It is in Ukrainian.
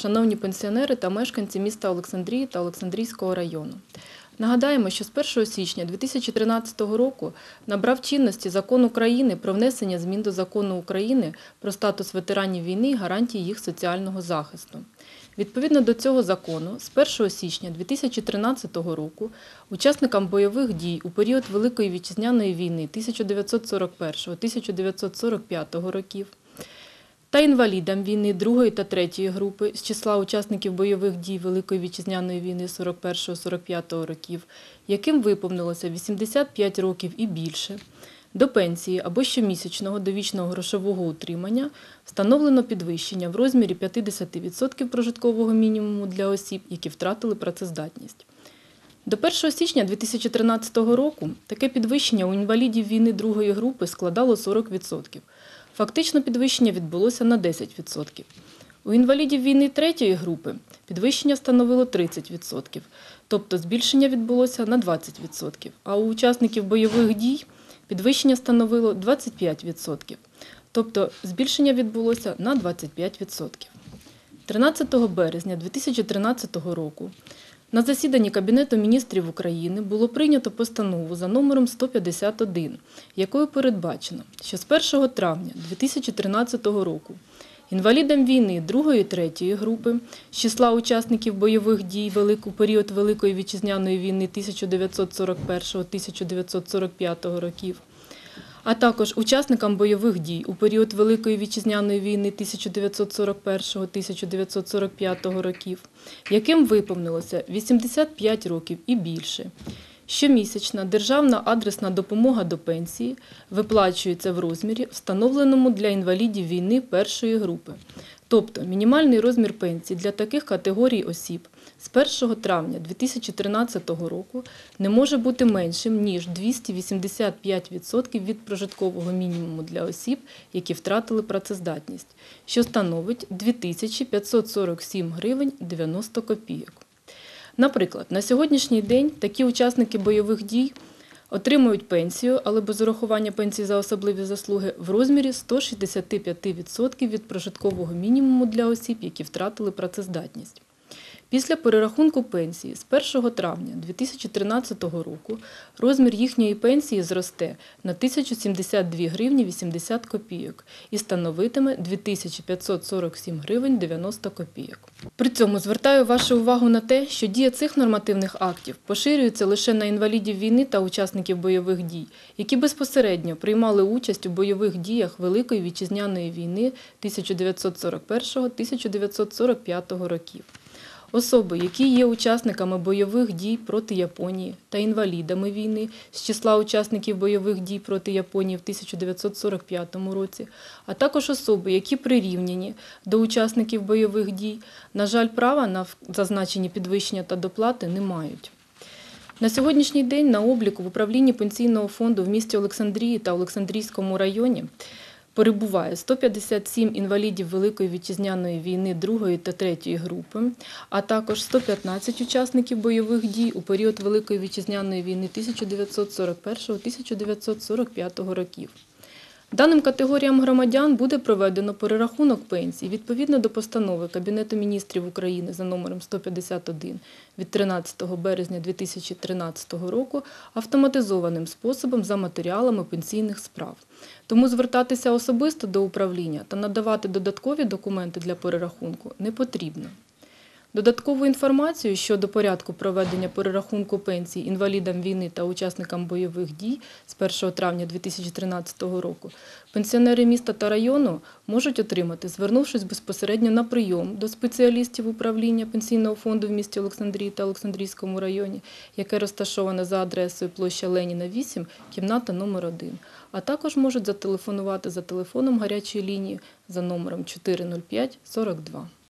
Шановні пенсіонери та мешканці міста Олександрії та Олександрійського району. Нагадаємо, що з 1 січня 2013 року набрав чинності закон України про внесення змін до закону України про статус ветеранів війни і гарантії їх соціального захисту. Відповідно до цього закону, з 1 січня 2013 року учасникам бойових дій у період Великої вітчизняної війни 1941-1945 років та інвалідам війни другої та третьої групи з числа учасників бойових дій Великої вітчизняної війни 41-45 років, яким виповнилося 85 років і більше, до пенсії або щомісячного довічного грошового утримання встановлено підвищення в розмірі 50% прожиткового мінімуму для осіб, які втратили працездатність. До 1 січня 2013 року таке підвищення у інвалідів війни другої групи складало 40%. Фактично підвищення відбулося на 10%. У інвалідів війни третьої групи підвищення становило 30%, тобто збільшення відбулося на 20%, а у учасників бойових дій підвищення становило 25%, тобто збільшення відбулося на 25%. 13 березня 2013 року на засіданні Кабінету міністрів України було прийнято постанову за номером 151, якою передбачено, що з 1 травня 2013 року інвалідам війни 2-3 групи з числа учасників бойових дій велику період Великої вітчизняної війни 1941-1945 років, а також учасникам бойових дій у період Великої вітчизняної війни 1941-1945 років, яким виповнилося 85 років і більше. Щомісячна державна адресна допомога до пенсії виплачується в розмірі, встановленому для інвалідів війни першої групи. Тобто мінімальний розмір пенсії для таких категорій осіб з 1 травня 2013 року не може бути меншим, ніж 285% від прожиткового мінімуму для осіб, які втратили працездатність, що становить 2547 гривень 90 копійок. Наприклад, на сьогоднішній день такі учасники бойових дій отримують пенсію, але без урахування пенсії за особливі заслуги в розмірі 165% від прожиткового мінімуму для осіб, які втратили працездатність. Після перерахунку пенсії з 1 травня 2013 року розмір їхньої пенсії зросте на 1072 гривні 80 копійок і становитиме 2547 гривень 90 копійок. При цьому звертаю вашу увагу на те, що дія цих нормативних актів поширюється лише на інвалідів війни та учасників бойових дій, які безпосередньо приймали участь у бойових діях Великої вітчизняної війни 1941-1945 років. Особи, які є учасниками бойових дій проти Японії та інвалідами війни з числа учасників бойових дій проти Японії в 1945 році, а також особи, які прирівняні до учасників бойових дій, на жаль, права на зазначені підвищення та доплати не мають. На сьогоднішній день на обліку в управлінні пенсійного фонду в місті Олександрії та Олександрійському районі перебуває 157 інвалідів Великої вітчизняної війни другої та третьої групи, а також 115 учасників бойових дій у період Великої вітчизняної війни 1941-1945 років. Даним категоріям громадян буде проведено перерахунок пенсій відповідно до постанови Кабінету міністрів України за номером 151 від 13 березня 2013 року автоматизованим способом за матеріалами пенсійних справ. Тому звертатися особисто до управління та надавати додаткові документи для перерахунку не потрібно. Додаткову інформацію щодо порядку проведення перерахунку пенсій інвалідам війни та учасникам бойових дій з 1 травня 2013 року пенсіонери міста та району можуть отримати, звернувшись безпосередньо на прийом до спеціалістів управління пенсійного фонду в місті Олександрії та Олександрійському районі, яке розташоване за адресою площа Леніна, 8, кімната номер 1 а також можуть зателефонувати за телефоном гарячої лінії за номером 405 42.